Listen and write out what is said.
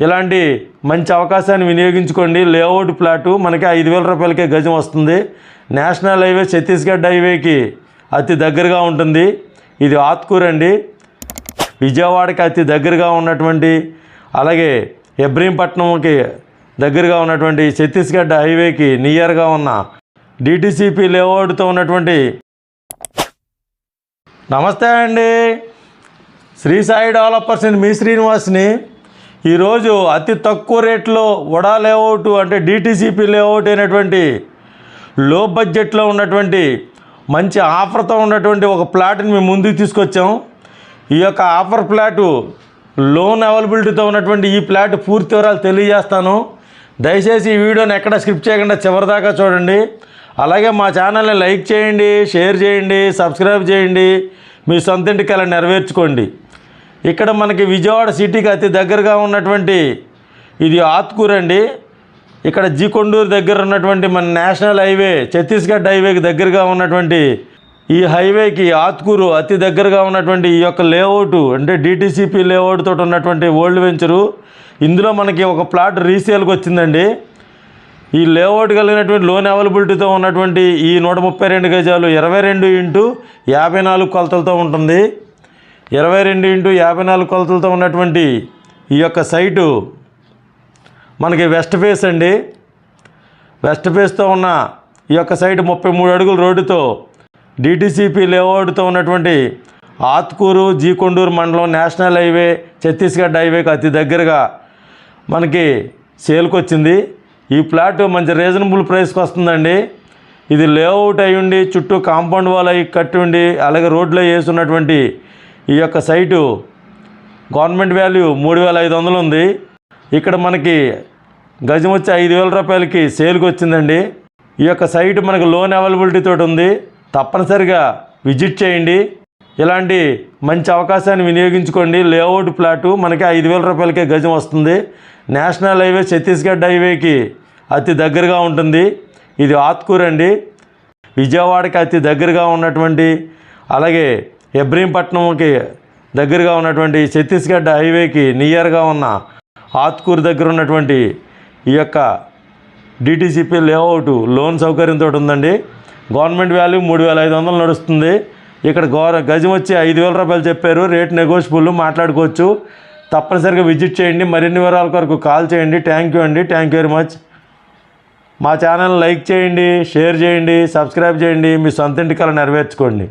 ఇలాంటి మంచి అవకాశాన్ని వినియోగించుకోండి. లేఅవుట్ ప్లాటు మనకి ఐదు వేల రూపాయలకే గజం వస్తుంది. నేషనల్ హైవే ఛత్తీస్గఢ్ హైవేకి అతి దగ్గరగా ఉంటుంది. ఇది ఆత్కూర్ అండి. విజయవాడకి అతి దగ్గరగా ఉన్నటువంటి అలాగే ఎబ్రహీంపట్నంకి దగ్గరగా ఉన్నటువంటి ఛత్తీస్గఢ్ హైవేకి నియర్గా ఉన్న డిటిసిపి లేఅవుట్తో ఉన్నటువంటి నమస్తే అండి. శ్రీ సాయి డెవలపర్స్ మీ శ్రీనివాస్ని ఈరోజు అతి తక్కువ రేట్లో వడా లేఅవుట్ అంటే డిటిసిపి లేఅవుట్ అయినటువంటి లో బడ్జెట్లో ఉన్నటువంటి మంచి ఆఫర్తో ఉన్నటువంటి ఒక ప్లాట్ని మేము ముందుకు తీసుకొచ్చాం. ఈ యొక్క ఆఫర్ ప్లాటు లోన్ అవైలబిలిటీతో ఉన్నటువంటి ఈ ప్లాట్ పూర్తి వివరాలు తెలియజేస్తాను. దయచేసి ఈ వీడియోని ఎక్కడ స్కిప్ చేయకుండా చివరిదాకా చూడండి. అలాగే మా ఛానల్ని లైక్ చేయండి షేర్ చేయండి సబ్స్క్రైబ్ చేయండి. మీ సొంత ఇంటికి అలా నెరవేర్చుకోండి. ఇక్కడ మనకి విజయవాడ సిటీకి అతి దగ్గరగా ఉన్నటువంటి ఇది ఆత్కూర్ అండి. ఇక్కడ జీకొండూరు దగ్గర ఉన్నటువంటి మన నేషనల్ హైవే ఛత్తీస్గఢ్ హైవేకి దగ్గరగా ఉన్నటువంటి ఈ హైవేకి ఆత్కూరు అతి దగ్గరగా ఉన్నటువంటి ఈ యొక్క లేఅవుట్ అంటే డిటీసీపీ లేఅవుట్ తోటి ఉన్నటువంటి ఓల్డ్ వెంచరు. ఇందులో మనకి ఒక ప్లాట్ రీసేల్కి వచ్చిందండి. ఈ లేఅవుట్ కలిగినటువంటి లోన్ అవైలబిలిటీతో ఉన్నటువంటి ఈ నూట ముప్పై రెండు గజాలు ఇరవై రెండు ఇంటూ యాభై నాలుగు కొలతలతో ఉంటుంది. ఇరవై రెండు ఇంటూ యాభై నాలుగు కొలతలతో ఉన్నటువంటి ఈ యొక్క సైటు మనకి వెస్ట్ ఫేస్ అండి. వెస్ట్ ఫేస్తో ఉన్న ఈ యొక్క సైట్ ముప్పై మూడు అడుగుల రోడ్డుతో డిటిసిపి లేఅవుట్తో ఉన్నటువంటి ఆత్కూరు జీకొండూరు మండలం నేషనల్ హైవే ఛత్తీస్గఢ్ హైవేకి అతి దగ్గరగా మనకి సేల్కి వచ్చింది ఈ ప్లాట్ మంచి రీజనబుల్ ప్రైస్కి వస్తుందండి. ఇది లేఅవుట్ అయి ఉండి చుట్టూ కాంపౌండ్ వాల్ అయి కట్టి ఉండి అలాగే రోడ్లో వేసి ఉన్నటువంటి ఈ యొక్క సైటు గవర్నమెంట్ వాల్యూ మూడు వేల ఐదు వందలు ఉంది. ఇక్కడ మనకి గజం వచ్చి ఐదు వేల రూపాయలకి సేల్కి వచ్చిందండి. ఈ యొక్క సైట్ మనకు లోన్ అవైలబిలిటీ తోటి ఉంది. తప్పనిసరిగా విజిట్ చేయండి. ఇలాంటి మంచి అవకాశాన్ని వినియోగించుకోండి. లేఅవుట్ ప్లాటు మనకి ఐదు వేల రూపాయలకే గజం వస్తుంది. నేషనల్ హైవే ఛత్తీస్గఢ్ హైవేకి అతి దగ్గరగా ఉంటుంది. ఇది ఆత్కూర్ అండి విజయవాడకి అతి దగ్గరగా ఉన్నటువంటి అలాగే ఇబ్రహీంపట్నంకి దగ్గరగా ఉన్నటువంటి ఛత్తీస్గఢ్ హైవేకి నియర్గా ఉన్న ఆత్కూర్ దగ్గర ఉన్నటువంటి ఈ యొక్క డిటీసీపీ లేఅవుట్ లోన్ సౌకర్యంతో ఉందండి. గవర్నమెంట్ వాల్యూ మూడు వేల ఐదు వందలు నడుస్తుంది. ఇక్కడ గౌర గజం వచ్చి ఐదు వేల రూపాయలు చెప్పారు. రేట్ నెగోషియబుల్ మాట్లాడుకోవచ్చు. తప్పనిసరిగా విజిట్ చేయండి. మరిన్ని వివరాల కొరకు కాల్ చేయండి. థ్యాంక్ యూ అండి. థ్యాంక్ యూ వెరీ మచ్ మా ఛానల్ లైక్ చేయండి షేర్ చేయండి సబ్స్క్రైబ్ చేయండి. మీ సొంత ఇంటికల నెరవేర్చుకోండి.